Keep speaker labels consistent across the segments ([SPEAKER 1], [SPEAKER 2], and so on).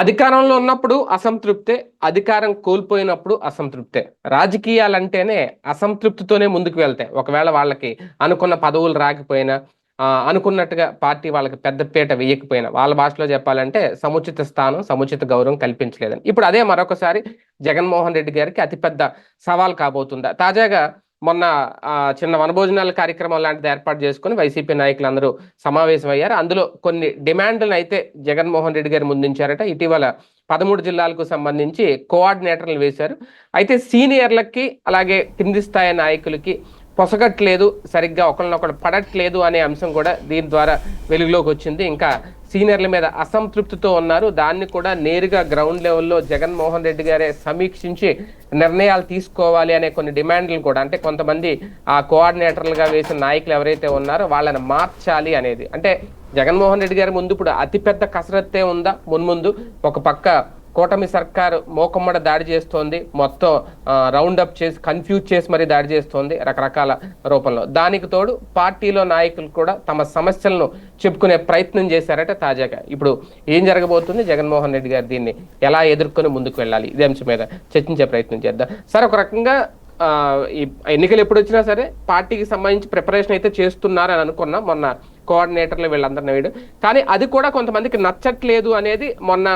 [SPEAKER 1] అధికారంలో ఉన్నప్పుడు అసంతృప్తే అధికారం కోల్పోయినప్పుడు అసంతృప్తే. రాజకీయాలంటేనే అసంతృప్తితోనే ముందుకు వెళ్తాయి. ఒకవేళ వాళ్ళకి అనుకున్న పదవులు రాకపోయినా అనుకున్నట్టుగా పార్టీ వాళ్ళకి పెద్దపీట వేయకపోయినా వాళ్ళ భాషలో చెప్పాలంటే సముచిత స్థానం సముచిత గౌరవం కల్పించలేదని. ఇప్పుడు అదే మరొకసారి జగన్మోహన్ రెడ్డి గారికి అతిపెద్ద సవాల్ కాబోతుందా. తాజాగా మొన్న చిన్న వనభోజనాల కార్యక్రమం లాంటిది ఏర్పాటు చేసుకుని వైసీపీ నాయకులందరూ సమావేశం అయ్యారు అందులో కొన్ని డిమాండ్లను అయితే జగన్మోహన్ రెడ్డి గారు ముందుంచారట. ఇటీవల పదమూడు జిల్లాలకు సంబంధించి కోఆర్డినేటర్లు వేశారు. అయితే సీనియర్లకి అలాగే కింది స్థాయి నాయకులకి పొసగట్లేదు సరిగ్గా ఒకరినొకరు పడట్లేదు అనే అంశం కూడా దీని ద్వారా వెలుగులోకి వచ్చింది. ఇంకా సీనియర్ల మీద అసంతృప్తితో ఉన్నారు. దాన్ని కూడా నేరుగా గ్రౌండ్ లెవెల్లో జగన్మోహన్ రెడ్డి గారే సమీక్షించి నిర్ణయాలు తీసుకోవాలి అనే కొన్ని డిమాండ్లు కూడా అంటే కొంతమంది ఆ కోఆర్డినేటర్లుగా వేసిన నాయకులు ఎవరైతే ఉన్నారో వాళ్ళని మార్చాలి అనేది. అంటే జగన్మోహన్ రెడ్డి గారి ముందు ఇప్పుడు అతిపెద్ద కసరత్తే ఉందా? మున్ముందు ఒక పక్క కూటమి సర్కారు మోకమ్మడ దాడి చేస్తోంది. మొత్తం రౌండ్ అప్ చేసి కన్ఫ్యూజ్ చేసి మరి దాడి చేస్తోంది రకరకాల రూపంలో. దానికి తోడు పార్టీలో నాయకులు కూడా తమ సమస్యలను చెప్పుకునే ప్రయత్నం చేశారట తాజాగా. ఇప్పుడు ఏం జరగబోతుంది? జగన్మోహన్ రెడ్డి గారు దీన్ని ఎలా ఎదుర్కొని ముందుకు వెళ్ళాలి? ఇదే అంశం మీద చర్చించే ప్రయత్నం చేద్దాం. సార్ ఒక రకంగా ఈ ఎన్నికలు ఎప్పుడు వచ్చినా సరే పార్టీకి సంబంధించి ప్రిపరేషన్ అయితే చేస్తున్నారు అని అనుకున్నాం. మొన్న కోఆర్డినేటర్లు వీళ్ళందరినీ వేయడం. కానీ అది కూడా కొంతమందికి నచ్చట్లేదు అనేది మొన్న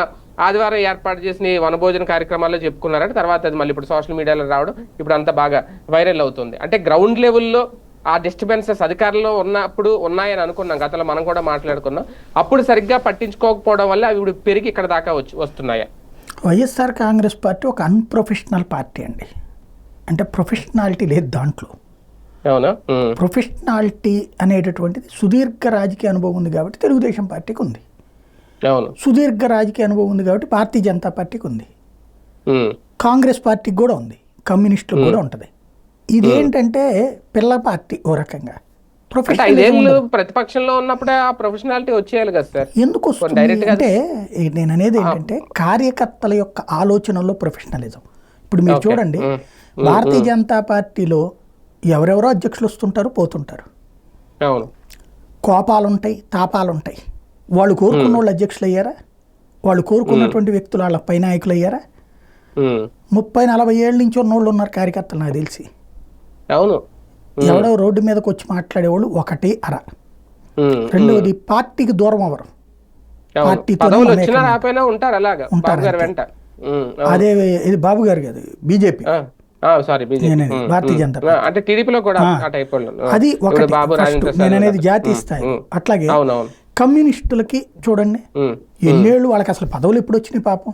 [SPEAKER 1] ఆదివారం ఏర్పాటు చేసిన ఈ వనభోజన కార్యక్రమాల్లో చెప్పుకున్నారంటే తర్వాత అది మళ్ళీ ఇప్పుడు సోషల్ మీడియాలో రావడం ఇప్పుడు అంతా బాగా వైరల్ అవుతుంది. అంటే గ్రౌండ్ లెవెల్లో ఆ డిస్టర్బెన్సెస్ అధికారంలో ఉన్నప్పుడు ఉన్నాయని అనుకున్నాం. గతంలో మనం కూడా మాట్లాడుకున్నాం. అప్పుడు సరిగ్గా పట్టించుకోకపోవడం వల్ల అవి ఇప్పుడు పెరిగి ఇక్కడ దాకా వచ్చి వస్తున్నాయా.
[SPEAKER 2] వైఎస్ఆర్ కాంగ్రెస్ పార్టీ ఒక అన్ప్రొఫెషనల్ పార్టీ అండి. అంటే ప్రొఫెషనాలిటీ లేదు దాంట్లో.
[SPEAKER 1] అవునా.
[SPEAKER 2] ప్రొఫెషనాలిటీ అనేటటువంటిది సుదీర్ఘ రాజకీయ అనుభవం ఉంది కాబట్టి తెలుగుదేశం పార్టీకి ఉంది. సుదీర్ఘ రాజకీయ అనుభవం ఉంది కాబట్టి భారతీయ జనతా పార్టీకి ఉంది. కాంగ్రెస్ పార్టీకి కూడా ఉంది. కమ్యూనిస్టులకు కూడా ఉంటుంది. ఇదేంటంటే పిల్ల పార్టీ ఓ రకంగా.
[SPEAKER 1] ఐదేళ్ళు ప్రతిపక్షంలో ఉన్నప్పుడే ఆ ప్రొఫెషనాలిటీ వచ్చేయాలి కదా సార్.
[SPEAKER 2] ఎందుకు వస్తుంది అంటే నేను అనేది ఏంటంటే కార్యకర్తల యొక్క ఆలోచనలో ప్రొఫెషనలిజం ఇప్పుడు మీరు చూడండి. భారతీయ జనతా పార్టీలో ఎవరెవరో అధ్యక్షులు వస్తుంటారు పోతుంటారు.
[SPEAKER 1] అవును.
[SPEAKER 2] కోపాలు ఉంటాయి తాపాలు ఉంటాయి వాళ్ళు కోరుకున్న వాళ్ళు అధ్యక్షులు అయ్యారా? వాళ్ళు కోరుకున్నటువంటి వ్యక్తులు వాళ్ళ పై నాయకులు అయ్యారా. ముప్పై నలభై ఏళ్ళ నుంచి ఉన్న వాళ్ళు ఉన్నారు కార్యకర్తలు నాకు తెలిసి.
[SPEAKER 1] అవును.
[SPEAKER 2] ఎవడో రోడ్డు మీదకి వచ్చి మాట్లాడేవాళ్ళు ఒకటి అర. రెండవది పార్టీకి దూరం
[SPEAKER 1] అవును.
[SPEAKER 2] పార్టీతో
[SPEAKER 1] ఉంటారు.
[SPEAKER 2] అదే ఇది బాబు గారు కాదు బీజేపీ. భారతీయ. జనతా
[SPEAKER 1] అంటే టీడీపీలో కూడా.
[SPEAKER 2] అది ఒకటి నేను అనేది. జాతీయ స్థాయి. అట్లాగే కమ్యూనిస్టులకి చూడండి. ఎన్నేళ్ళు వాళ్ళకి అసలు పదవులు ఎప్పుడు వచ్చినాయి పాపం?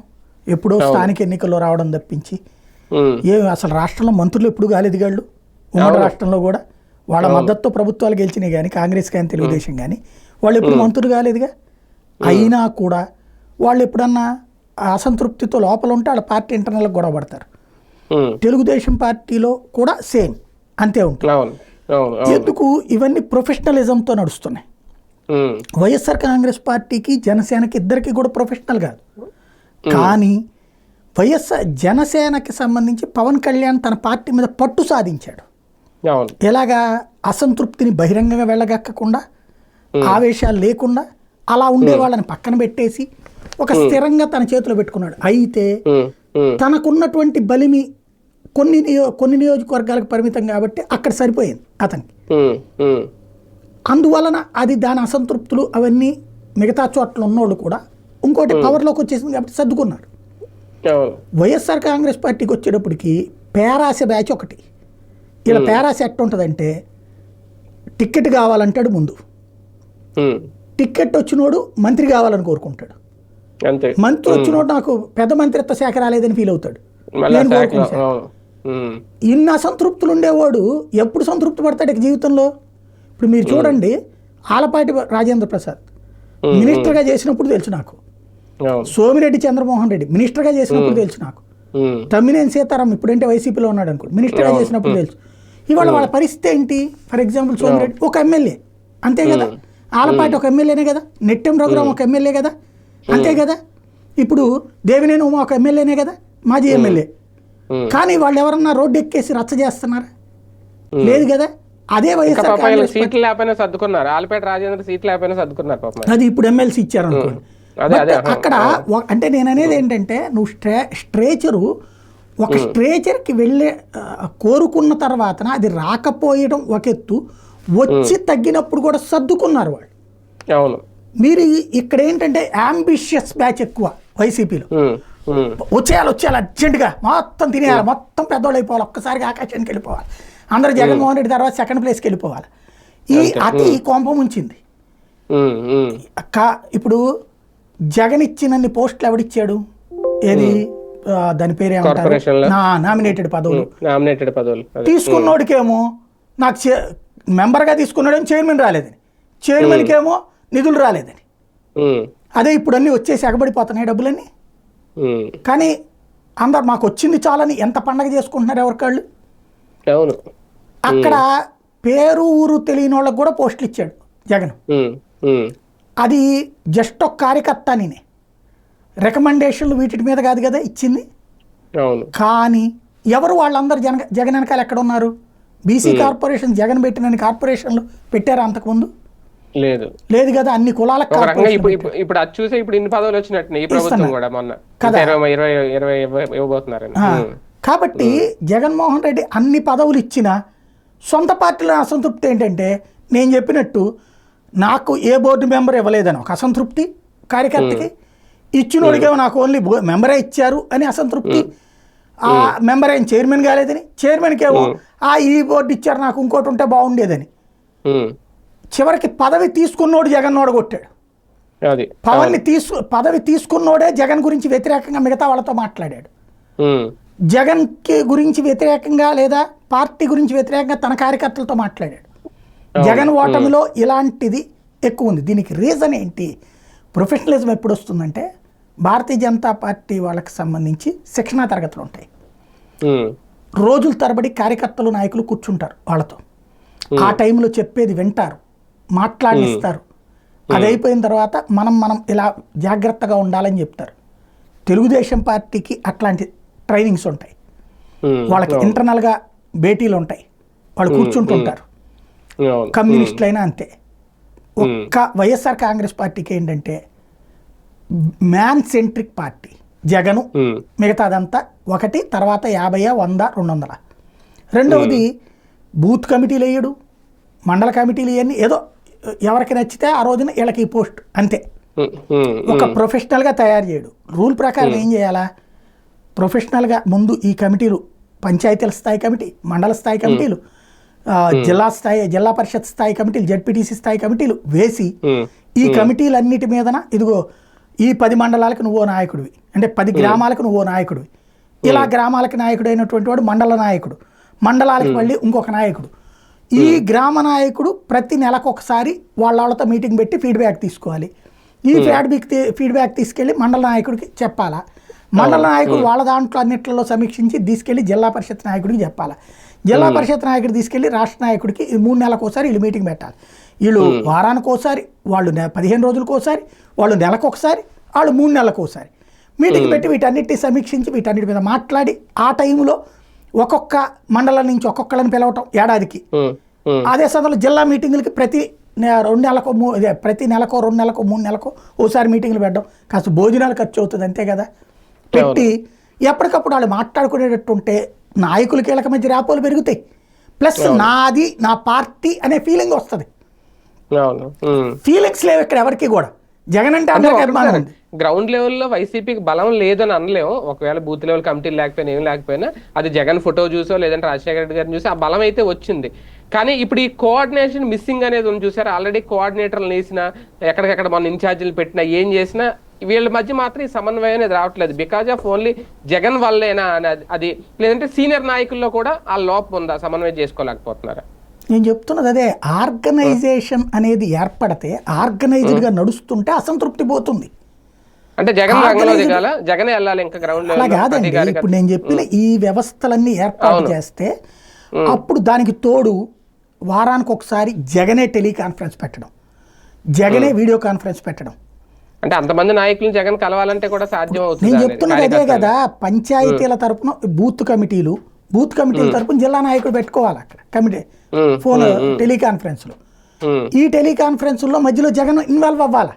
[SPEAKER 2] ఎప్పుడో స్థానిక ఎన్నికల్లో రావడం తప్పించి. ఏ అసలు రాష్ట్రంలో మంత్రులు ఎప్పుడు కాలేదు గాళ్ళు ఉమ్మడి రాష్ట్రంలో కూడా. వాళ్ళ మద్దతుతో ప్రభుత్వాలు గెలిచినాయి కానీ కాంగ్రెస్ కానీ తెలుగుదేశం కానీ. వాళ్ళు ఎప్పుడు మంత్రులు కాలేదుగా? అయినా కూడా వాళ్ళు ఎప్పుడన్నా అసంతృప్తితో లోపల ఉంటే వాళ్ళ పార్టీ ఇంటర్నల్కి గొడవ పడతారు. తెలుగుదేశం పార్టీలో కూడా సేమ్ అంతే ఉంటుంది. ఎందుకు? ఇవన్నీ ప్రొఫెషనలిజంతో నడుస్తున్నాయి. వైఎస్ఆర్ కాంగ్రెస్ పార్టీకి జనసేనకి ఇద్దరికి కూడా ప్రొఫెషనల్ కాదు. కానీ వైఎస్ఆర్ జనసేనకి సంబంధించి పవన్ కళ్యాణ్ తన పార్టీ మీద పట్టు సాధించాడు. ఎలాగా అసంతృప్తిని బహిరంగంగా వెళ్ళగక్కకుండా ఆవేశాలు లేకుండా అలా ఉండే వాళ్ళని పక్కన పెట్టేసి ఒక స్థిరంగా తన చేతిలో పెట్టుకున్నాడు. అయితే. తనకున్నటువంటి బలిమి కొన్ని కొన్ని నియోజకవర్గాలకు పరిమితం కాబట్టి అక్కడ సరిపోయింది అతనికి. అందువలన అది దాని అసంతృప్తులు అవన్నీ మిగతా చోట్ల ఉన్నోళ్ళు కూడా ఇంకోటి పవర్లోకి వచ్చేసింది కాబట్టి సర్దుకున్నారు.
[SPEAKER 1] అవును.
[SPEAKER 2] వైఎస్ఆర్ కాంగ్రెస్ పార్టీకి వచ్చేటప్పటికి పేరాస బ్యాచ్ ఒకటి. ఇలా పేరాస ఎట్ట ఉంటుందంటే టికెట్ కావాలంటాడు ముందు. టికెట్ వచ్చినోడు మంత్రి కావాలని కోరుకుంటాడు. మంత్రి వచ్చినోడు నాకు పెద్ద మంత్రిత్వ శాఖ రాలేదని ఫీల్ అవుతాడు. ఇన్ని అసంతృప్తులు ఉండేవాడు ఎప్పుడు సంతృప్తి పడతాడు జీవితంలో? ఇప్పుడు మీరు చూడండి ఆలపాటి రాజేంద్ర ప్రసాద్. మినిస్టర్గా చేసినప్పుడు తెలుసు నాకు. సోమిరెడ్డి చంద్రమోహన్ రెడ్డి మినిస్టర్గా చేసినప్పుడు తెలుసు నాకు. తమ్మినేని సీతారాం ఇప్పుడంటే వైసీపీలో ఉన్నాడు అనుకో మినిస్టర్గా చేసినప్పుడు తెలుసు. ఇవాళ వాళ్ళ పరిస్థితి ఏంటి? ఫర్ ఎగ్జాంపుల్ సోమిరెడ్డి ఒక ఎమ్మెల్యే. అంతే కదా? ఆలపాటి ఒక ఎమ్మెల్యేనే కదా? నెట్టెం రఘురామ్ ఒక ఎమ్మెల్యే కదా? అంతే కదా? ఇప్పుడు దేవినేని ఉమా ఒక ఎమ్మెల్యేనే కదా? మాజీ ఎమ్మెల్యే. కానీ వాళ్ళు ఎవరన్నా రోడ్డు ఎక్కేసి రచ్చ చేస్తున్నారా? లేదు కదా? అదే వైఎస్ఆర్
[SPEAKER 1] సీట్లు లేకపోయినా సర్దుకున్నారు. ఆలపేట రాజేంద్ర సీట్లు లేకపోయినా సర్దుకున్నారు పాపం
[SPEAKER 2] అది ఇప్పుడు ఎమ్మెల్సీ ఇచ్చారు అనుకోండి. అక్కడ అంటే నేను అనేది ఏంటంటే నువ్వు స్ట్రే స్ట్రేచరు ఒక స్ట్రేచర్కి వెళ్ళే కోరుకున్న తర్వాత అది రాకపోయడం ఒక ఎత్తు. వచ్చి తగ్గినప్పుడు కూడా సర్దుకున్నారు వాళ్ళు.
[SPEAKER 1] అవును.
[SPEAKER 2] మీరు ఇక్కడ ఏంటంటే అంబిషియస్ బ్యాచ్ ఎక్కువ వైసీపీలో. వచ్చేయాలి వచ్చేయాలి అర్జెంటుగా మొత్తం తినేయాలి మొత్తం పెద్దోళ్ళు అయిపోవాలి ఒక్కసారిగా ఆకాశానికి వెళ్ళిపోవాలి. అందరూ జగన్మోహన్ రెడ్డి తర్వాత సెకండ్ ప్లేస్కి వెళ్ళిపోవాలి. ఈ అతి. కోంపం ఉంచింది. కా ఇప్పుడు జగన్ ఇచ్చినన్ని పోస్టులు ఎవడిచ్చాడు? ఏది? దాని పేరు? ఏమంటారు? నామినేటెడ్ పదవులు.
[SPEAKER 1] నామినేటెడ్ పదవులు.
[SPEAKER 2] తీసుకున్నోడికేమో నాకు మెంబర్గా తీసుకున్నాడేమో చైర్మన్ రాలేదని. చైర్మన్కి ఏమో నిధులు రాలేదని. అదే ఇప్పుడు అన్నీ వచ్చేసి ఎగబడిపోతున్నాయి డబ్బులన్నీ. కానీ అందరు మాకు వచ్చింది చాలని ఎంత పండగ చేసుకుంటున్నారు ఎవరికాళ్ళు అక్కడ పేరు ఊరు తెలియని వాళ్ళకి కూడా పోస్టులు ఇచ్చాడు జగన్. అది జస్ట్ ఒక కార్యకర్త నేనే రికమెండేషన్లు వీటి మీద కాదు కదా ఇచ్చింది. కానీ ఎవరు వాళ్ళందరూ జన జగన్ వెనకాల ఎక్కడ ఉన్నారు? బీసీ కార్పొరేషన్ జగన్ పెట్టినన్ని కార్పొరేషన్లు పెట్టారా అంతకుముందు
[SPEAKER 1] లేదు.
[SPEAKER 2] లేదు కదా అన్ని కార్పొరేషన్
[SPEAKER 1] ఇప్పుడు అది చూసే ఇప్పుడు ఇన్ని పదవులు వచ్చినట్టు ఈ ప్రభుత్వం. కూడా మొన్న.
[SPEAKER 2] కదా.
[SPEAKER 1] ఇరవై ఇరవై ఇరవై ఇవ్వ- ఇవ్వబోతున్నారని.
[SPEAKER 2] ఆ,
[SPEAKER 1] ఉమ్,
[SPEAKER 2] కాబట్టి జగన్మోహన్ రెడ్డి అన్ని పదవులు ఇచ్చినా సొంత పార్టీలో అసంతృప్తి ఏంటంటే నేను చెప్పినట్టు నాకు ఏ బోర్డు మెంబర్ ఇవ్వలేదని ఒక అసంతృప్తి కార్యకర్తకి. ఇచ్చినోడికేమో నాకు ఓన్లీ మెంబరే ఇచ్చారు అని అసంతృప్తి. ఆ మెంబర్ అయిన చైర్మన్ కాలేదని చైర్మన్కి ఏమో ఆ ఈ బోర్డు ఇచ్చారు నాకు ఇంకోటి ఉంటే బాగుండేదని. చివరికి పదవి తీసుకున్నోడు జగన్నోడు కొట్టాడు.
[SPEAKER 1] అది.
[SPEAKER 2] పవన్ని తీసు పదవి తీసుకున్నోడే జగన్ గురించి వ్యతిరేకంగా మిగతా వాళ్ళతో మాట్లాడాడు. జగన్కి గురించి వ్యతిరేకంగా లేదా పార్టీ గురించి వ్యతిరేకంగా తన కార్యకర్తలతో మాట్లాడాడు. జగన్ ఓటమిలో ఇలాంటిది ఎక్కువ ఉంది. దీనికి రీజన్ ఏంటి? ప్రొఫెషనలిజం ఎప్పుడు వస్తుందంటే భారతీయ జనతా పార్టీ వాళ్ళకి సంబంధించి శిక్షణా తరగతులు ఉంటాయి. రోజుల తరబడి కార్యకర్తలు నాయకులు కూర్చుంటారు వాళ్ళతో. ఆ టైంలో చెప్పేది వింటారు మాట్లాడిస్తారు. అది అయిపోయిన తర్వాత మనం మనం ఇలా జాగ్రత్తగా ఉండాలని చెప్తారు. తెలుగుదేశం పార్టీకి అట్లాంటి ట్రైనింగ్స్ ఉంటాయి. వాళ్ళకి ఇంటర్నల్గా భేటీలు ఉంటాయి వాళ్ళు కూర్చుంటుంటారు. కమ్యూనిస్టులైనా అంతే. ఒక్క వైఎస్ఆర్ కాంగ్రెస్ పార్టీకి ఏంటంటే మ్యాన్ సెంట్రిక్ పార్టీ జగను మిగతాదంతా ఒకటి తర్వాత యాభై వంద రెండు వందల రెండవది బూత్ కమిటీలు వేయడు మండల కమిటీలు ఇవన్నీ ఏదో ఎవరికి నచ్చితే ఆ రోజున వీళ్ళకి ఈ పోస్ట్ అంతే. ఒక ప్రొఫెషనల్గా తయారు చేయడు. రూల్ ప్రకారం ఏం చేయాలా? ప్రొఫెషనల్గా ముందు ఈ కమిటీలు పంచాయతీల స్థాయి కమిటీ మండల స్థాయి కమిటీలు జిల్లా స్థాయి జిల్లా పరిషత్ స్థాయి కమిటీలు జడ్పీటీసీ స్థాయి కమిటీలు వేసి ఈ కమిటీలన్నిటి మీదన ఇదిగో ఈ పది మండలాలకు నువ్వో నాయకుడివి. అంటే పది గ్రామాలకు నువ్వో నాయకుడివి. ఇలా గ్రామాలకు నాయకుడు అయినటువంటి వాడు మండల నాయకుడు. మండలాలకు మళ్ళీ ఇంకొక నాయకుడు. ఈ గ్రామ నాయకుడు ప్రతి నెలకు ఒకసారి వాళ్ళ వాళ్ళతో మీటింగ్ పెట్టి ఫీడ్బ్యాక్ తీసుకోవాలి. ఈ ఫీడ్బ్యాక్ ఫీడ్బ్యాక్ తీసుకెళ్ళి మండల నాయకుడికి చెప్పాలా? మండల నాయకుడు వాళ్ళ దాంట్లో అన్నిట్లలో సమీక్షించి తీసుకెళ్ళి జిల్లా పరిషత్ నాయకుడికి చెప్పాలా? జిల్లా పరిషత్ నాయకుడు తీసుకెళ్ళి రాష్ట్ర నాయకుడికి మూడు నెలలకు ఒకసారి వీళ్ళు మీటింగ్ పెట్టాలి. వీళ్ళు వారానికి ఒకసారి వాళ్ళు పదిహేను రోజులకు ఒకసారి వాళ్ళు నెలకు ఒకసారి వాళ్ళు మూడు నెలలకు ఒకసారి. మీటింగ్ పెట్టి వీటన్నిటిని సమీక్షించి వీటన్నిటి మీద మాట్లాడి ఆ టైంలో ఒక్కొక్క మండలం నుంచి ఒక్కొక్కళ్ళని పిలవటం ఏడాదికి. అదే సమయంలో జిల్లా మీటింగులకి ప్రతి రెండు నెలకో ప్రతి నెలకో రెండు నెలకో మూడు నెలకో ఓసారి మీటింగ్లు పెట్టడం. కాస్త భోజనాలు ఖర్చు అవుతుంది అంతే కదా? పెట్టి ఎప్పటికప్పుడు వాళ్ళు మాట్లాడుకునేటట్టు ఉంటే నాయకుల కీలక మధ్య ర్యాపోలు పెరుగుతాయి. ప్లస్ నాది నా పార్టీ అనే ఫీలింగ్ వస్తుంది. ఫీలింగ్స్ లేవు ఇక్కడ ఎవరికి కూడా. జగన్ అంటే అందరికీ అభిమానం. ఉంది
[SPEAKER 1] గ్రౌండ్ లెవెల్లో వైసీపీకి బలం లేదని అనలేము. ఒకవేళ బూత్ లెవెల్ కమిటీలు లేకపోయినా ఏం లేకపోయినా అది జగన్ ఫోటో చూసో లేదంటే రాజశేఖర రెడ్డి గారిని చూసి ఆ బలం అయితే వచ్చింది. కానీ ఇప్పుడు ఈ కోఆర్డినేషన్ మిస్సింగ్ అనేది ఉంది చూసారు? ఆల్రెడీ కోఆర్డినేటర్లు వేసిన ఎక్కడికెక్కడ మన ఇన్ఛార్జీలు పెట్టినా ఏం చేసినా వీళ్ళ మధ్య మాత్రం ఈ సమన్వయం అనేది రావట్లేదు. బికాజ్ ఆఫ్ ఓన్లీ జగన్ వల్లేనా అనేది అది లేదంటే సీనియర్ నాయకుల్లో కూడా ఆ లోపం ఉందా? సమన్వయం చేసుకోలేకపోతున్నారా?
[SPEAKER 2] నేను చెప్తున్నది అదే ఆర్గనైజేషన్ అనేది ఏర్పడితే ఆర్గనైజ్డ్గా నడుస్తుంటే అసంతృప్తి పోతుంది.
[SPEAKER 1] అంటే జగన్ వెళ్ళాలి ఇంకా గ్రౌండ్
[SPEAKER 2] అలా కాదండి. ఇప్పుడు నేను చెప్పిన ఈ వ్యవస్థలన్నీ ఏర్పాటు. చేస్తే అప్పుడు దానికి తోడు వారానికి ఒకసారి జగనే టెలికాన్ఫరెన్స్ పెట్టడం. జగనే వీడియో కాన్ఫరెన్స్ పెట్టడం.
[SPEAKER 1] అంటే అంతమంది నాయకులను జగన్ కలవాలంటే కూడా సాధ్యం అవుతుంది
[SPEAKER 2] నేను చెప్తున్నది అదే. కదా పంచాయతీల తరపున బూత్ కమిటీలు బూత్ కమిటీల తరపున జిల్లా నాయకుడు పెట్టుకోవాలి అక్కడ కమిటీ ఫోన్ టెలికాన్ఫరెన్స్లో.
[SPEAKER 1] ఉమ్,
[SPEAKER 2] ఈ టెలికాన్ఫరెన్స్లో మధ్యలో జగన్ ఇన్వాల్వ్ అవ్వాలి?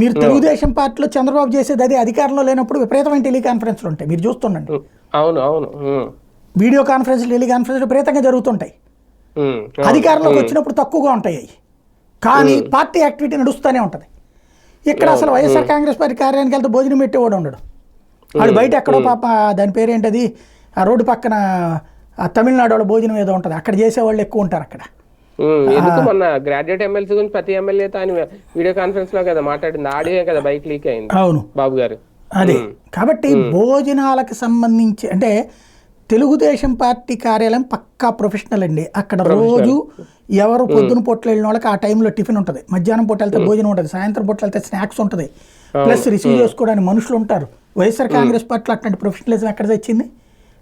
[SPEAKER 2] మీరు తెలుగుదేశం పార్టీలో చంద్రబాబు చేసేది అది అధికారంలో లేనప్పుడు విపరీతమైన టెలికాన్ఫరెన్స్లు ఉంటాయి. మీరు చూస్తుండండి.
[SPEAKER 1] అవును అవును.
[SPEAKER 2] వీడియో కాన్ఫరెన్స్ టెలికాన్ఫరెన్స్ విపరీతంగా జరుగుతుంటాయి. అధికారంలోకి వచ్చినప్పుడు తక్కువగా ఉంటాయి అవి. కానీ పార్టీ యాక్టివిటీ నడుస్తూనే ఉంటుంది. ఇక్కడ అసలు వైఎస్ఆర్ కాంగ్రెస్ పార్టీ కార్యాలయానికి వెళ్తే భోజనం పెట్టేవాడు ఉండడు. వాడు బయట ఎక్కడో పాప దాని పేరేంటది? ఆ రోడ్డు పక్కన ఆ తమిళనాడు వాళ్ళ భోజనం ఏదో ఉంటుంది. అక్కడ చేసేవాళ్ళు ఎక్కువ ఉంటారు అక్కడ.
[SPEAKER 1] ఎందుకు మొన్న గ్రాడ్యుయేట్ ఎమ్మెల్సీ గురించి ప్రతి ఎమ్మెల్యేతో ఆయన వీడియో కాన్ఫరెన్స్లో కదా మాట్లాడింది. ఆడియో కదా బైక్ లీక్ అయింది.
[SPEAKER 2] అవును.
[SPEAKER 1] బాబు గారు.
[SPEAKER 2] అదే. కాబట్టి భోజనాలకు సంబంధించి అంటే తెలుగుదేశం పార్టీ కార్యాలయం పక్కా ప్రొఫెషనల్ అండి. అక్కడ రోజు ఎవరు పొద్దున పూట్ల వెళ్ళిన వాళ్ళకి ఆ టైంలో టిఫిన్ ఉంటుంది. మధ్యాహ్నం పూట వెళ్తే భోజనం ఉంటుంది. సాయంత్రం పూట వెళ్తే స్నాక్స్ ఉంటుంది. ప్లస్ రిసీవ్ చేసుకోవడానికి మనుషులు ఉంటారు. వైఎస్ఆర్ కాంగ్రెస్ పార్టీలో అట్లాంటి ప్రొఫెషనలిజం ఎక్కడ తెచ్చింది?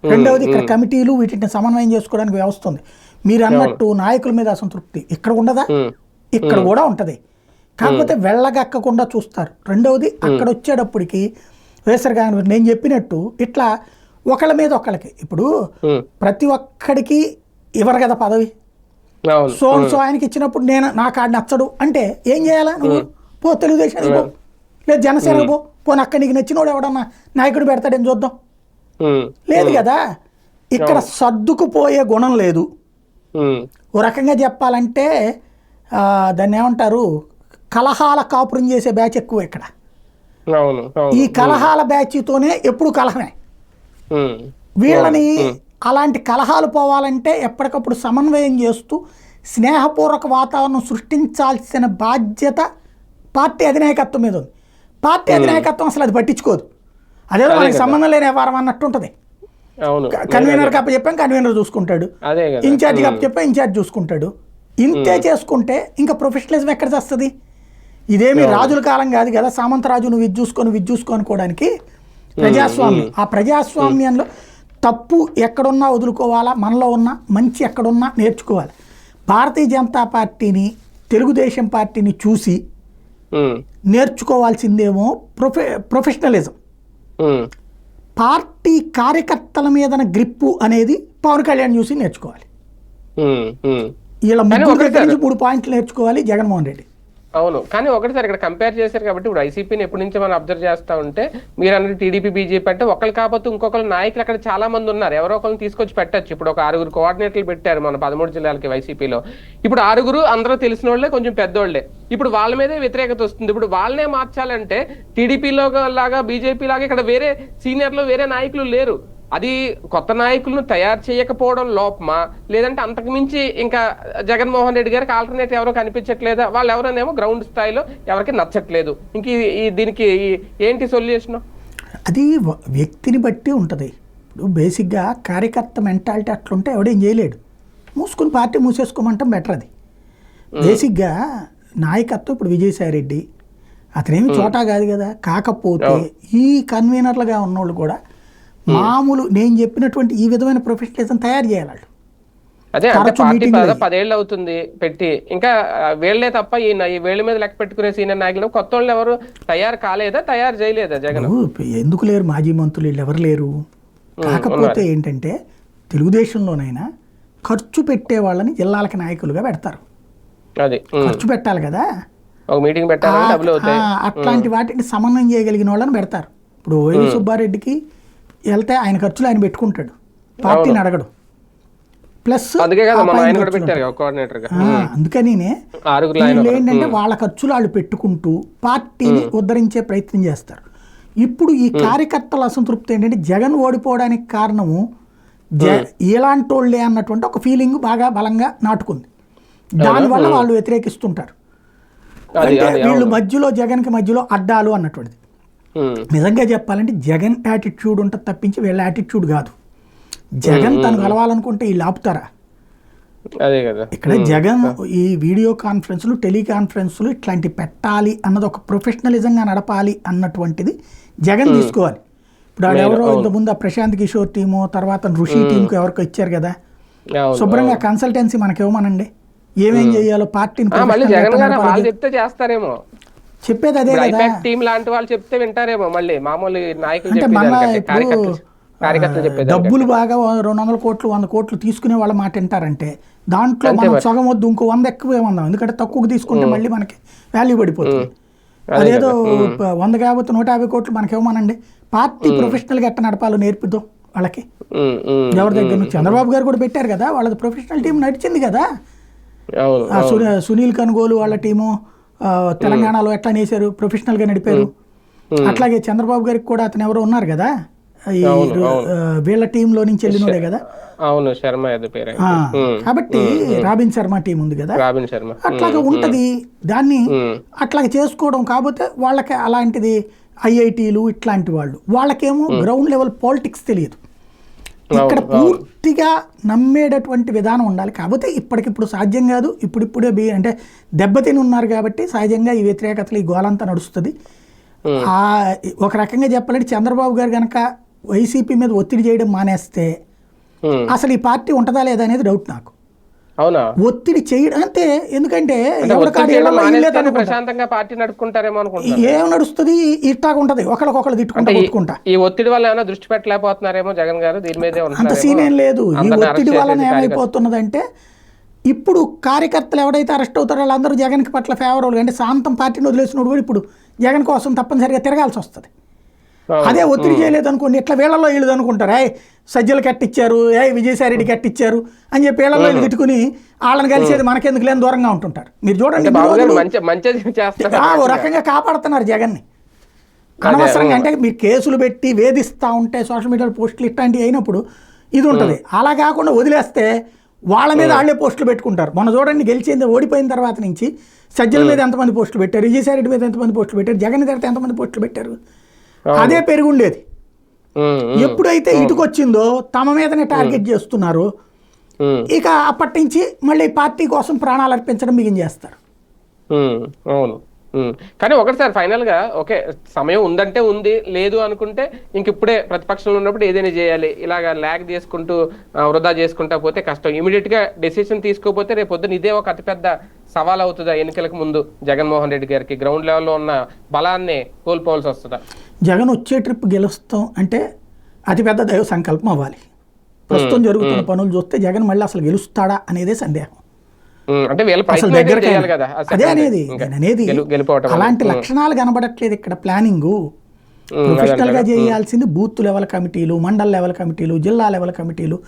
[SPEAKER 2] రెండవది ఇక్కడ కమిటీలు వీటిని సమన్వయం చేసుకోవడానికి వ్యవస్థ ఉంది. మీరు అన్నట్టు నాయకుల మీద అసంతృప్తి. ఇక్కడ ఉండదా? ఇక్కడ కూడా ఉంటది. కాకపోతే వెళ్ళగక్కకుండా చూస్తారు. రెండవది అక్కడ వచ్చేటప్పటికి వైఎస్ఆర్ కాంగ్రెస్ నేను చెప్పినట్టు ఇట్లా ఒకళ్ళ మీద ఒకళ్ళకి. ఇప్పుడు ప్రతి ఒక్కడికి ఇవ్వరు కదా పదవి? సో సో ఆయనకి ఇచ్చినప్పుడు నేను నా కాడు నచ్చడు. అంటే ఏం చేయాలా నువ్వు? పో తెలుగుదేశానికి పో. లేదు జనసేనకు పో. పోనీ అక్కడ నీకు నచ్చినోడు ఎవడన్నా నాయకుడు పెడతాడని చూద్దాం. లేదు కదా? ఇక్కడ సర్దుకుపోయే గుణం లేదు. ఓ రకంగా చెప్పాలంటే దాన్ని ఏమంటారు? కలహాల కాపురం చేసే బ్యాచ్ ఎక్కువ ఇక్కడ. ఈ కలహాల బ్యాచ్తోనే ఎప్పుడు కలహమే. వీళ్ళని అలాంటి కలహాలు పోవాలంటే ఎప్పటికప్పుడు సమన్వయం చేస్తూ స్నేహపూర్వక వాతావరణం సృష్టించాల్సిన బాధ్యత పార్టీ అధినాయకత్వం మీద ఉంది. పార్టీ అధినాయకత్వం అసలు అది పట్టించుకోదు. అదేదో మనకి సంబంధం లేని వ్యవహారం అన్నట్టు ఉంటుంది. కన్వీనర్ కప్ప చెప్పాం కన్వీనర్ చూసుకుంటాడు. ఇన్ఛార్జ్ కప్ప చెప్పాం ఇన్ఛార్జ్ చూసుకుంటాడు. ఇంతే చేసుకుంటే ఇంకా ప్రొఫెషనలిజం ఎక్కడ వస్తుంది ఇదేమి రాజుల కాలం కాదు కదా. సామంతరాజు నువ్వు ఇది చూసుకొని ఇది చూసుకో అనుకోవడానికి ప్రజాస్వామ్యం. ఆ ప్రజాస్వామ్యంలో తప్పు ఎక్కడున్నా వదులుకోవాలా మనలో ఉన్న మంచి ఎక్కడున్నా నేర్చుకోవాలి. భారతీయ జనతా పార్టీని తెలుగుదేశం పార్టీని చూసి నేర్చుకోవాల్సిందేమో ప్రొఫె ప్రొఫెషనలిజం. పార్టీ కార్యకర్తల మీదన గ్రిప్పు అనేది పవన్ కళ్యాణ్ చూసి నేర్చుకోవాలి. వీళ్ళ ముగ్గురు
[SPEAKER 1] ఒకటి
[SPEAKER 2] దగ్గర నుంచి మూడు పాయింట్లు నేర్చుకోవాలి జగన్మోహన్ రెడ్డి.
[SPEAKER 1] అవును. కానీ ఒకటి సార్ ఇక్కడ కంపేర్ చేశారు కాబట్టి ఇప్పుడు ఐసీపీని ఎప్పటి నుంచో మనం అబ్జర్వ్ చేస్తా ఉంటే మీరు అన్నట్టు టీడీపీ బీజేపీ అంటే ఒకళ్ళు కాకపోతే ఇంకొకరు నాయకులు అక్కడ చాలా మంది ఉన్నారు. ఎవరో ఒకరిని తీసుకొచ్చి పెట్టచ్చు. ఇప్పుడు ఒక ఆరుగురు కోఆర్డినేటర్లు పెట్టారు మన పదమూడు జిల్లాలకి వైసీపీలో ఇప్పుడు ఆరుగురు అందరూ తెలిసిన వాళ్ళే కొంచెం పెద్దోళ్ళే. ఇప్పుడు వాళ్ళ మీదే వ్యతిరేకత వస్తుంది. ఇప్పుడు వాళ్ళనే మార్చాలంటే టీడీపీలో లాగా బీజేపీ లాగా ఇక్కడ వేరే సీనియర్లు వేరే నాయకులు లేరు. అది కొత్త నాయకులను తయారు చేయకపోవడం లోపమా? లేదంటే అంతకు మించి ఇంకా జగన్మోహన్ రెడ్డి గారికి ఆల్టర్నేట్ ఎవరో కనిపించట్లేదా? వాళ్ళు ఎవరైనా గ్రౌండ్ స్థాయిలో ఎవరికి నచ్చట్లేదు. ఇంక ఈ- దీనికి ఏంటి సొల్యూషన్?
[SPEAKER 2] అది వ్యక్తిని బట్టి ఉంటుంది. ఇప్పుడు బేసిక్గా కార్యకర్త మెంటాలిటీ అట్లుంటే ఎవడేం చేయలేడు. మూసుకుని పార్టీ మూసేసుకోమంటాం బెటర్ అది. బేసిక్గా నాయకత్వం ఇప్పుడు విజయసాయి రెడ్డి అతనేమి చోటా కాదు కదా. కాకపోతే ఈ కన్వీనర్లుగా ఉన్నోళ్ళు కూడా మామూలు నేను చెప్పినటువంటి ఈ విధమైన ప్రొఫెషనలిజం తయారు చేయాలి వాళ్ళు
[SPEAKER 1] అదే అంటే పార్టీ. పదేళ్ళు అవుతుంది పెట్టి. ఇంకా ఆ, వీళ్ళే తప్ప ఈ న- ఈ వేళ్ళ మీద లెక్క పెట్టుకునే సీనియర్ నాయకులు కొత్త వాళ్ళు ఎవరు తయారు కాలేదా తయారు చేయలేదా జగన్?
[SPEAKER 2] ఎందుకు లేరు మాజీ మంత్రులు? వీళ్ళు ఎవరు లేరు? కాకపోతే ఏంటంటే తెలుగుదేశంలోనైనా ఖర్చు పెట్టే వాళ్ళని జిల్లాలకు నాయకులుగా పెడతారు.
[SPEAKER 1] అది ఉమ్.
[SPEAKER 2] ఖర్చు పెట్టాలి కదా?
[SPEAKER 1] ఒక మీటింగ్
[SPEAKER 2] ఆ, అట్లాంటి వాటిని సమన్వయం చేయగలిగిన వాళ్ళని పెడతారు. ఇప్పుడు వైవి సుబ్బారెడ్డికి వెళ్తే ఆయన ఖర్చులు ఆయన పెట్టుకుంటాడు. పార్టీని అడగడు ప్లస్
[SPEAKER 1] అందుకే కదా
[SPEAKER 2] ఆ
[SPEAKER 1] మన
[SPEAKER 2] పైన
[SPEAKER 1] ఆయన కూడా
[SPEAKER 2] ఖర్చులు
[SPEAKER 1] పెట్టారు కదా కోఆర్డినేటర్గా.
[SPEAKER 2] ఆ, అందుకనినే
[SPEAKER 1] ఆరుగురు ఆయన
[SPEAKER 2] వీళ్ళు ఏంటంటే వాళ్ళ ఖర్చులు వాళ్ళు పెట్టుకుంటూ పార్టీని ఉద్ధరించే ప్రయత్నం చేస్తారు. ఇప్పుడు ఈ కార్యకర్తల అసంతృప్తి ఏంటంటే జగన్ ఓడిపోవడానికి కారణము జ ఇలాంటి వాళ్ళే అన్నటువంటి ఒక ఫీలింగ్ బాగా బలంగా నాటుకుంది. దానివల్ల వాళ్ళు వ్యతిరేకిస్తుంటారు. వీళ్ళు మధ్యలో జగన్కి మధ్యలో అడ్డాలు అన్నటువంటిది. నిజంగా చెప్పాలంటే జగన్ యాటిట్యూడ్ ఉంటుంది తప్పించి వీళ్ళ యాటిట్యూడ్ కాదు. జగన్ తను కలవాలనుకుంటే వీళ్ళు ఆపుతారా
[SPEAKER 1] అదే కదా.
[SPEAKER 2] ఇక్కడ జగన్ ఈ వీడియో కాన్ఫరెన్స్లు టెలికాన్ఫరెన్స్లు ఇట్లాంటి పెట్టాలి అన్నది ఒక ప్రొఫెషనలిజంగా నడపాలి అన్నటువంటిది జగన్ తీసుకోవాలి. ఇప్పుడు ఆడు ఎవరో ఇంతకుముందు ఆ ప్రశాంత్ కిషోర్ టీము తర్వాత ఋషి టీంకు ఎవరికో ఇచ్చారు కదా. శుభ్రంగా కన్సల్టెన్సీ మనకి ఇవ్వమనండి. ఏమేం చేయాలో పార్టీని చెప్పేది అదే
[SPEAKER 1] ఐపాక్ టీం లాంటి వాళ్ళు చెప్తే వింటారేమో మళ్ళీ. మామూలు నాయకులు కార్యకర్తలు చెప్పేది
[SPEAKER 2] డబ్బులు బాగా రెండు వందల కోట్లు వంద కోట్లు తీసుకునే వాళ్ళ మాట వింటారంటే దాంట్లో మనం సగం వద్దు ఇంకో వంద ఎక్కువ ఏమందాం? ఎందుకంటే తక్కువకి తీసుకుంటే మళ్ళీ మనకి వాల్యూ పడిపోతుంది.
[SPEAKER 1] అదే
[SPEAKER 2] అదేదో వంద కాబట్టి నూట యాభై కోట్లు మనకేమోనండి పార్టీ ప్రొఫెషనల్గా ఎట్ట నడపాలో నేర్పిద్దాం వాళ్ళకి. ఎవరి దగ్గర నుంచి? చంద్రబాబు గారు కూడా పెట్టారు కదా వాళ్ళది ప్రొఫెషనల్ టీం నడిచింది కదా. సునీల్ కనుగోలు వాళ్ళ టీము తెలంగాణలో ఎట్లా నేసారు? ప్రొఫెషనల్గా నడిపారు. అట్లాగే చంద్రబాబు గారికి కూడా అతను ఎవరో ఉన్నారు కదా? ఈ వీళ్ళ టీంలో నుంచి వెళ్ళినోడే కదా?
[SPEAKER 1] అవును శర్మ పేరు.
[SPEAKER 2] కాబట్టి రాబిన్ శర్మ టీం ఉంది కదా?
[SPEAKER 1] రాబిన్ శర్మ.
[SPEAKER 2] అట్లాగా ఉంటది. దాన్ని అట్లాగే చేసుకోవడం కాకపోతే వాళ్ళకి అలాంటిది ఐఐటీలు ఇట్లాంటి వాళ్ళు. వాళ్ళకేమో గ్రౌండ్ లెవెల్ పాలిటిక్స్ తెలియదు. ఇక్కడ పూర్తిగా నమ్మేటటువంటి విధానం ఉండాలి. కాకపోతే ఇప్పటికిప్పుడు సాధ్యం కాదు. ఇప్పుడిప్పుడే బి అంటే దెబ్బతిని ఉన్నారు కాబట్టి సహజంగా ఈ వ్యతిరేకతలు ఈ గోలంతా నడుస్తుంది. ఒక రకంగా చెప్పాలంటే చంద్రబాబు గారు కనుక వైసీపీ మీద ఒత్తిడి చేయడం మానేస్తే అసలు ఈ పార్టీ ఉంటుందా లేదా అనేది డౌట్ నాకు.
[SPEAKER 1] అవునా?
[SPEAKER 2] ఒత్తిడి చేయడం అంతే. ఎందుకంటే.
[SPEAKER 1] ప్రశాంతంగా పార్టీ నడుపుకుంటారేమో అనుకుంటున్నాను.
[SPEAKER 2] ఏం నడుస్తుంది? ఇట్టాగా ఉంటది ఒకరికొకరు తిట్టుకుంటా
[SPEAKER 1] అంటే ఈ-
[SPEAKER 2] కొట్టుకుంటా.
[SPEAKER 1] ఈ ఒత్తిడి వల్ల ఏమైనా దృష్టి పెట్టలేకపోతున్నారేమో జగన్ గారు? దీని మీదే
[SPEAKER 2] అంత. సీన్ ఏం లేదు. ఈ ఒత్తిడి వలన ఏమైపోతున్నదంటే ఇప్పుడు కార్యకర్తలు ఎవరైతే అరెస్ట్ అవుతారో వాళ్ళందరూ జగన్కి పట్ల ఫేవర్ అంటే శాంతం పార్టీని వదిలేసినోడు కూడా ఇప్పుడు జగన్ కోసం తప్పనిసరిగా తిరగాల్సి వస్తుంది. అదే ఒత్తిడి చేయలేదు అనుకోండి ఇట్లా వీళ్ళలో వీళ్ళు అనుకుంటారు ఏ సజ్జలు కట్టించారు ఏ విజయసాయి రెడ్డి కట్టించారు అని చెప్పి వీళ్ళలో వీళ్ళు తిట్టుకుని వాళ్ళని కలిసేది మనకెందుకు లేని దూరంగా ఉంటుంటారు. మీరు చూడండి ఓ రకంగా కాపాడుతున్నారు జగన్ని. అనవసరంగా అంటే మీరు కేసులు పెట్టి వేధిస్తూ ఉంటే సోషల్ మీడియాలో పోస్టులు ఇట్లాంటివి అయినప్పుడు ఇది ఉంటుంది. అలా కాకుండా వదిలేస్తే వాళ్ళ మీద వాళ్ళే పోస్టులు పెట్టుకుంటారు. మొన్న చూడండి గెలిచింది ఓడిపోయిన తర్వాత నుంచి సజ్జల మీద ఎంతమంది పోస్టులు పెట్టారు? విజయసాయి రెడ్డి మీద ఎంతమంది పోస్టులు పెట్టారు? జగన్ గారితో ఎంతమంది పోస్టులు పెట్టారు? అదే పెరుగుండేది. ఎప్పుడైతే ఇటుకొచ్చిందో తమ మీదనే టార్గెట్ చేస్తున్నారు ఇక అప్పటి నుంచి మళ్ళీ పార్టీ కోసం ప్రాణాలు అర్పించడం మిగిలిచేస్తారు.
[SPEAKER 1] ఉమ్, అవును. కానీ ఒకటి సార్ ఫైనల్గా ఓకే సమయం ఉందంటే ఉంది లేదు అనుకుంటే ఇంక ఇప్పుడే ప్రతిపక్షంలో ఉన్నప్పుడు ఏదైనా చేయాలి. ఇలాగా ల్యాగ్ చేసుకుంటూ వృధా చేసుకుంటా పోతే కష్టం. ఇమీడియట్గా డెసిషన్ తీసుకోకపోతే రేపు పొద్దున ఇదే ఒక అతిపెద్ద సవాల్ అవుతుందా ఎన్నికలకు ముందు జగన్మోహన్ రెడ్డి గారికి? గ్రౌండ్ లెవెల్లో ఉన్న బలాన్ని కోల్పోవాల్సి వస్తుందా?
[SPEAKER 2] జగన్ వచ్చే ట్రిప్ గెలుస్తాం అంటే అతిపెద్ద దైవ సంకల్పం అవ్వాలి. ప్రస్తుతం జరుగుతున్న పనులు చూస్తే జగన్ మళ్ళీ అసలు గెలుస్తాడా అనేదే సందేహం.
[SPEAKER 1] అంటే వీళ్ళ
[SPEAKER 2] అసలు దగ్గర
[SPEAKER 1] కదా
[SPEAKER 2] అదే అనేది అనేది అలాంటి లక్షణాలు కనబడట్లేదు ఇక్కడ ప్లానింగ్.
[SPEAKER 1] ప్రొఫెషనల్గా?
[SPEAKER 2] చేయాల్సింది బూత్ లెవెల్ కమిటీలు మండల్ లెవెల్ కమిటీలు జిల్లా లెవెల్ కమిటీలు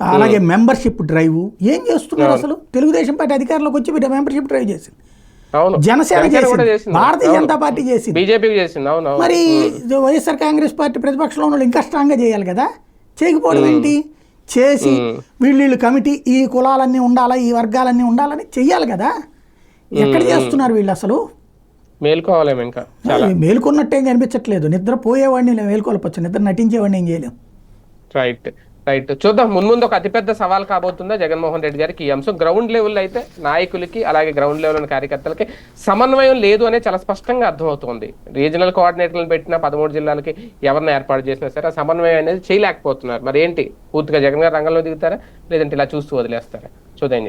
[SPEAKER 2] అలాగే మెంబర్షిప్ డ్రైవ్. ఏం చేస్తున్నారు అసలు? తెలుగుదేశం పార్టీ అధికారంలోకి వచ్చి మెంబర్షిప్ డ్రైవ్ చేసింది. జనసేన చేసింది. భారతీయ. జనతా పార్టీ చేసింది.
[SPEAKER 1] బీజేపీ చేసింది. అవును అవును.
[SPEAKER 2] మరి వైఎస్ఆర్ కాంగ్రెస్ పార్టీ ప్రతిపక్షంలో ఉన్న ఇంకా స్ట్రాంగ్గా చేయాలి కదా? చేయకపోవడం ఏంటి? చేసి వీళ్ళు కమిటీ ఈ కులాలన్నీ ఉండాలా ఈ వర్గాలన్నీ ఉండాలని చెయ్యాలి కదా? ఎక్కడ చేస్తున్నారు వీళ్ళు అసలు?
[SPEAKER 1] మేల్కోవాలేమో ఇంకా
[SPEAKER 2] మేలుకున్నట్టేం కనిపించట్లేదు. నిద్ర పోయేవాడిని నేను మేలుకోలేపచ్చు నిద్ర నటించేవాడిని ఏం చేయలేం.
[SPEAKER 1] రైట్ రైట్ చూద్దాం మున్ముందు ఒక అతిపెద్ద సవాల్ కాబోతుందా? జగన్మోహన్ రెడ్డి గారికి ఈ అంశం. గ్రౌండ్ లెవెల్ అయితే నాయకులకి అలాగే గ్రౌండ్ లెవెల్ ఉన్న కార్యకర్తలకి సమన్వయం లేదు అనే చాలా స్పష్టంగా అర్థమవుతుంది. రీజనల్ కోఆర్డినేటర్లను పెట్టిన పదమూడు జిల్లాలకి ఎవరిని ఏర్పాటు చేసినా సరే ఆ సమన్వయం అనేది చేయలేకపోతున్నారు. మరి ఏంటి? పూర్తిగా జగన్ గారు రంగంలో దిగుతారా? లేదంటే ఇలా చూస్తూ వదిలేస్తారా? చూద్దాం ఏం